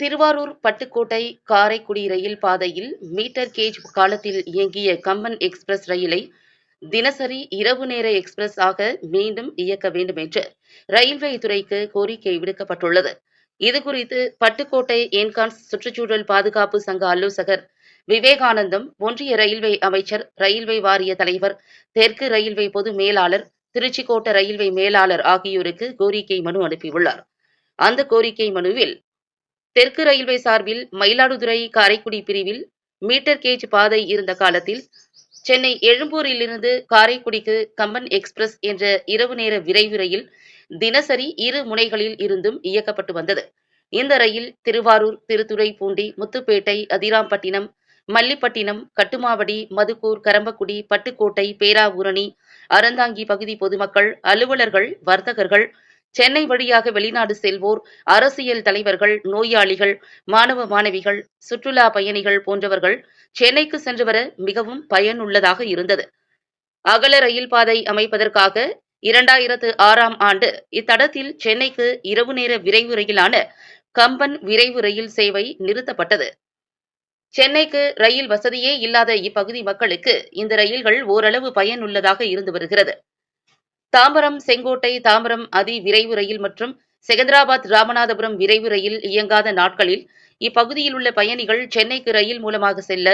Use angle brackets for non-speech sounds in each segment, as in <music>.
திருவாரூர் பட்டுக்கோட்டை காரைக்குடி ரயில் பாதையில் metre gauge காலத்தில் இயங்கிய கம்பன் எக்ஸ்பிரஸ் ரயிலை தினசரி இரவு நேர எக்ஸ்பிரஸ் ஆக மீண்டும் இயக்க வேண்டும் என்று ரயில்வே துறைக்கு கோரிக்கை விடுக்கப்பட்டுள்ளது. இதுகுறித்து பட்டுக்கோட்டை என்கான்ஸ் சுற்றுச்சூழல் பாதுகாப்பு சங்க ஆலோசகர் விவேகானந்தம் ஒன்றிய ரயில்வே அமைச்சர் ரயில்வே வாரிய தலைவர் தெற்கு ரயில்வே பொது மேலாளர் திருச்சிக்கோட்ட ரயில்வே மேலாளர் ஆகியோருக்கு கோரிக்கை மனு அனுப்பியுள்ளார். அந்த கோரிக்கை மனுவில் தெற்கு ரயில்வே சார்பில் மயிலாடுதுறை காரைக்குடி பிரிவில் மீட்டர் கேஜ் பாதை இருந்த காலத்தில் சென்னை எழும்பூரிலிருந்து காரைக்குடிக்கு கம்பன் எக்ஸ்பிரஸ் என்ற இரவு நேர விரைவு ரயில் தினசரி இரு முனைகளில் இருந்தும் இயக்கப்பட்டு வந்தது. இந்த ரயில் திருவாரூர் திருத்துறைப்பூண்டி முத்துப்பேட்டை அதிராம்பட்டினம் மல்லிப்பட்டினம் கட்டுமாவடி மதுக்கூர் கரம்பக்குடி பட்டுக்கோட்டை பேராவூரணி அறந்தாங்கி பகுதி பொதுமக்கள் அலுவலர்கள் வர்த்தகர்கள் சென்னை வழியாக வெளிநாடு செல்வோர் அரசியல் தலைவர்கள் நோயாளிகள் மாணவ மாணவிகள் சுற்றுலா பயணிகள் போன்றவர்கள் சென்னைக்கு சென்று வர மிகவும் பயனுள்ளதாக இருந்தது. அகல ரயில் பாதை அமைப்பதற்காக இரண்டாயிரத்து ஆறாம் ஆண்டு இத்தடத்தில் சென்னைக்கு இரவு நேர விரைவு ரயிலான கம்பன் விரைவு ரயில் சேவை நிறுத்தப்பட்டது. சென்னைக்கு ரயில் வசதியே இல்லாத இப்பகுதி மக்களுக்கு இந்த ரயில்கள் ஓரளவு பயனுள்ளதாக இருந்து வருகிறது. தாம்பரம் செங்கோட்டை தாம்பரம் அதி விரைவு ரயில் மற்றும் செகந்திராபாத் ராமநாதபுரம் விரைவு ரயில் இயங்காத நாட்களில் இப்பகுதியில் உள்ள பயணிகள் சென்னைக்கு ரயில் மூலமாக செல்ல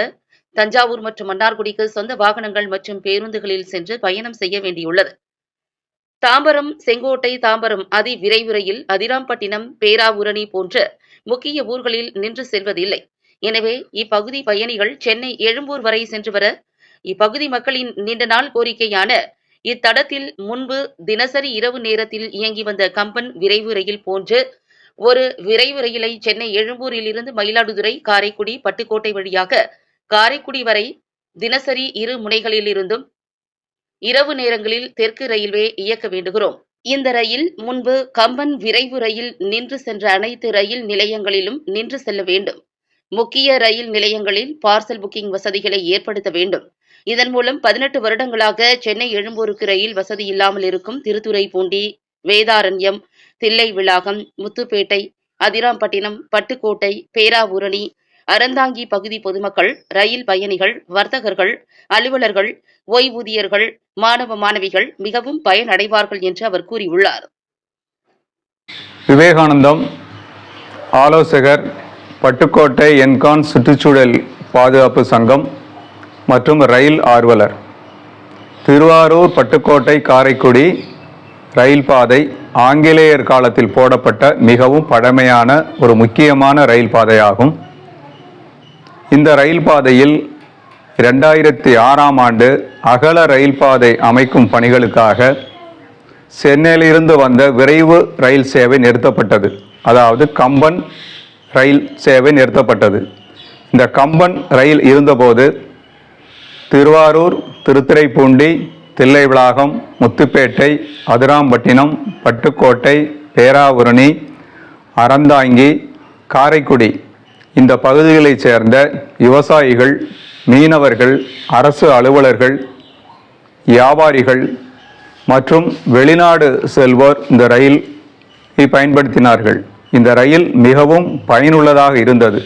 தஞ்சாவூர் மற்றும் மன்னார்குடிக்கு சொந்த வாகனங்கள் மற்றும் பேருந்துகளில் சென்று பயணம் செய்ய வேண்டியுள்ளது. தாம்பரம் செங்கோட்டை தாம்பரம் அதி விரைவு ரயில் அதிராம்பட்டினம் பேராவூரணி போன்ற முக்கிய ஊர்களில் நின்று செல்வதில்லை. எனவே இப்பகுதி பயணிகள் சென்னை எழும்பூர் வரை சென்று வர இப்பகுதி மக்களின் நீண்ட நாள் கோரிக்கையான இத்தடத்தில் முன்பு தினசரி இரவு நேரத்தில் இயங்கி வந்த கம்பன் விரைவு ரயில் போன்று ஒரு விரைவு ரயிலை சென்னை எழும்பூரிலிருந்து மயிலாடுதுறை காரைக்குடி பட்டுக்கோட்டை வழியாக காரைக்குடி வரை தினசரி இரு முனைகளில் இருந்தும் இரவு நேரங்களில் தெற்கு ரயில்வே இயக்க வேண்டுகிறோம். இந்த ரயில் முன்பு கம்பன் விரைவு ரயில் நின்று சென்ற அனைத்து ரயில் நிலையங்களிலும் நின்று செல்ல வேண்டும். முக்கிய ரயில் நிலையங்களில் பார்சல் புக்கிங் வசதிகளை ஏற்படுத்த வேண்டும். இதன் மூலம் பதினெட்டு வருடங்களாக சென்னை எழும்பூருக்கு ரயில் வசதி இல்லாமல் இருக்கும் திருத்துறைப்பூண்டி வேதாரண்யம் தில்லை விளாகம் முத்துப்பேட்டை அதிராம்பட்டினம் பட்டுக்கோட்டை பேராவூரணி அறந்தாங்கி பகுதி பொதுமக்கள் ரயில் பயணிகள் வர்த்தகர்கள் அலுவலர்கள் ஓய்வூதியர்கள் மாணவ மாணவிகள் மிகவும் பயனடைவார்கள் என்று அவர் கூறியுள்ளார். விவேகானந்தம் ஆலோசகர் பட்டுக்கோட்டை என்கான் சுற்றுச்சூழல் பாதுகாப்பு சங்கம் மற்றும் ரயில் ஆர்வலர். திருவாரூர் பட்டுக்கோட்டை காரைக்குடி ரயில் பாதை ஆங்கிலேயர் காலத்தில் போடப்பட்ட மிகவும் பழமையான ஒரு முக்கியமான ரயில் பாதையாகும். இந்த ரயில் பாதையில் ரெண்டாயிரத்தி ஆறாம் ஆண்டு அகல ரயில் பாதை அமைக்கும் பணிகளுக்காக சென்னையிலிருந்து வந்த விரைவு ரயில் சேவை நிறுத்தப்பட்டது. அதாவது கம்பன் ரயில் சேவை நிறுத்தப்பட்டது. இந்த கம்பன் ரயில் இருந்தபோது திருவாரூர் திருத்துறைப்பூண்டி தில்லைவிளாகம் முத்துப்பேட்டை அதிராம்பட்டினம் பட்டுக்கோட்டை பேராவூரணி அறந்தாங்கி காரைக்குடி. இந்த பகுதிகளைச் சேர்ந்த விவசாயிகள் மீனவர்கள் அரசு அலுவலர்கள் வியாபாரிகள் மற்றும் வெளிநாடு செல்வோர் இந்த ரயில் பயன்படுத்தினார்கள். இந்த ரயில் மிகவும் பயனுள்ளதாக இருந்தது.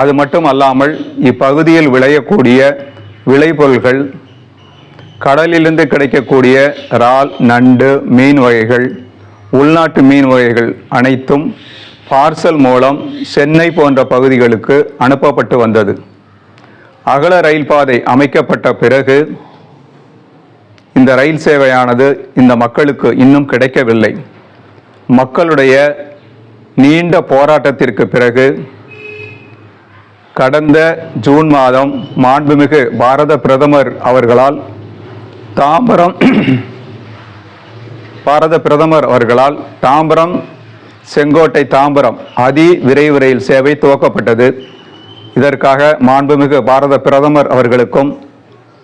அது மட்டும் அல்லாமல் இப்பகுதியில் விளையக்கூடிய விளைபொருள்கள் கடலிலிருந்து கிடைக்கக்கூடிய இறால் நண்டு மீன் வகைகள் உள்நாட்டு மீன் வகைகள் அனைத்தும் பார்சல் மூலம் சென்னை போன்ற பகுதிகளுக்கு அனுப்பப்பட்டு வந்தது. அகல ரயில் பாதை அமைக்கப்பட்ட பிறகு இந்த ரயில் சேவையானது இந்த மக்களுக்கு இன்னும் கிடைக்கவில்லை. மக்களுடைய நீண்ட போராட்டத்திற்கு பிறகு கடந்த ஜூன் மாதம் மாண்புமிகு பாரத பிரதமர் அவர்களால் தாம்பரம் <clears throat> பாரத பிரதமர் அவர்களால் தாம்பரம் செங்கோட்டை தாம்பரம் அதி விரைவு ரயில் சேவை துவக்கப்பட்டது. இதற்காக மாண்புமிகு பாரத பிரதமர் அவர்களுக்கும்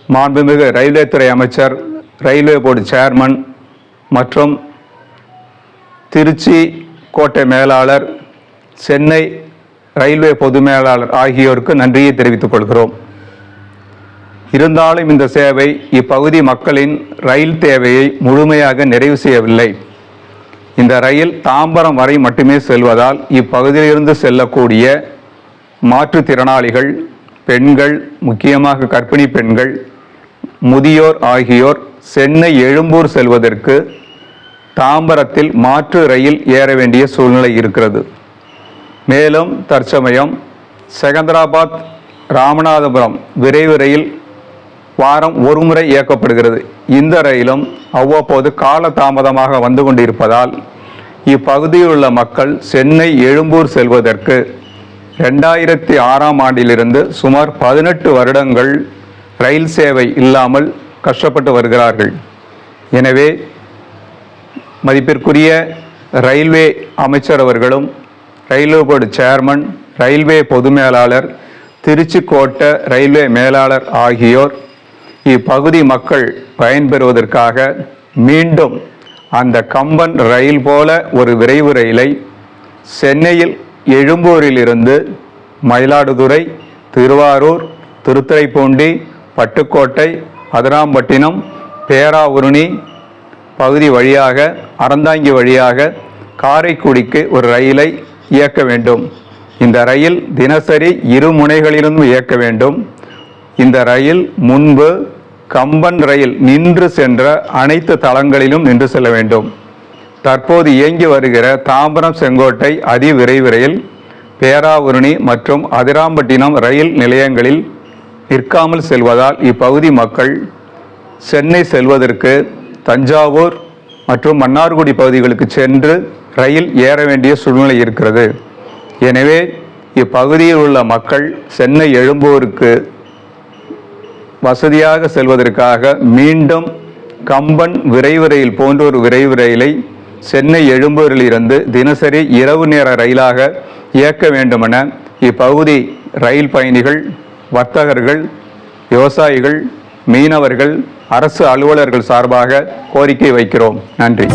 மாண்புமிகு ரயில்வே துறை அமைச்சர் ரயில்வே போர்டு சேர்மன் மற்றும் திருச்சி கோட்டை மேலாளர் சென்னை ரயில்வே பொது மேலாளர் ஆகியோருக்கு நன்றியை தெரிவித்துக் கொள்கிறோம். இருந்தாலும் இந்த சேவை இப்பகுதி மக்களின் ரயில் தேவையை முழுமையாக நிறைவு செய்யவில்லை. இந்த ரயில் தாம்பரம் வரை மட்டுமே செல்வதால் இப்பகுதியிலிருந்து செல்லக்கூடிய மாற்றுத்திறனாளிகள் பெண்கள் முக்கியமாக கர்ப்பிணி பெண்கள் முதியோர் ஆகியோர் சென்னை எழும்பூர் செல்வதற்கு தாம்பரத்தில் மாற்று ரயில் ஏற வேண்டிய சூழ்நிலை இருக்கிறது. மேலும் தற்சமயம் செகந்தராபாத் ராமநாதபுரம் விரைவு ரயில் வாரம் ஒருமுறை இயக்கப்படுகிறது. இந்த ரயிலும் அவ்வப்போது கால தாமதமாக வந்து கொண்டிருப்பதால் இப்பகுதியில் உள்ள மக்கள் சென்னை எழும்பூர் செல்வதற்கு ரெண்டாயிரத்தி ஆறாம் ஆண்டிலிருந்து சுமார் பதினெட்டு வருடங்கள் ரயில் சேவை இல்லாமல் கஷ்டப்பட்டு வருகிறார்கள். எனவே மதிப்பிற்குரிய ரயில்வே அமைச்சர் அவர்களும் ரயில்வே போர்டு சேர்மன் ரயில்வே பொது மேலாளர் திருச்சி கோட்ட ரயில்வே மேலாளர் ஆகியோர் இப்பகுதி மக்கள் பயன்பெறுவதற்காக மீண்டும் அந்த கம்பன் ரயில் போல ஒரு விரைவு ரயிலை சென்னையில் எழும்பூரிலிருந்து மயிலாடுதுறை திருவாரூர் திருத்துறைப்பூண்டி பட்டுக்கோட்டை அதிராம்பட்டினம் பேராவூரணி பகுதி வழியாக அறந்தாங்கி வழியாக காரைக்குடிக்கு ஒரு ரயிலை இயக்க வேண்டும். இந்த ரயில் தினசரி இரு முனைகளிலிருந்தும் இயக்க வேண்டும். இந்த ரயில் முன்பு கம்பன் ரயில் நின்று சென்ற அனைத்து தளங்களிலும் நின்று செல்ல வேண்டும். தற்போது இயங்கி வருகிற தாம்பரம் செங்கோட்டை அதிவிரைவு ரயில் பேராவூரணி மற்றும் அதிராம்பட்டினம் ரயில் நிலையங்களில் நிற்காமல் செல்வதால் இப்பகுதி மக்கள் சென்னை செல்வதற்கு தஞ்சாவூர் மற்றும் மன்னார்குடி பகுதிகளுக்கு சென்று ரயில் ஏற வேண்டிய சூழ்நிலை இருக்கிறது. எனவே இப்பகுதியில் உள்ள மக்கள் சென்னை எழும்பூருக்கு வசதியாக செல்வதற்காக மீண்டும் கம்பன் விரைவு ரயில் போன்ற ஒரு விரைவு ரயிலை சென்னை எழும்பூரிலிருந்து தினசரி இரவு நேர ரயிலாக இயக்க வேண்டுமென இப்பகுதி ரயில் பயணிகள் வர்த்தகர்கள் விவசாயிகள் மீனவர்கள் அரசு அலுவலர்கள் சார்பாக கோரிக்கை வைக்கிறோம். நன்றி.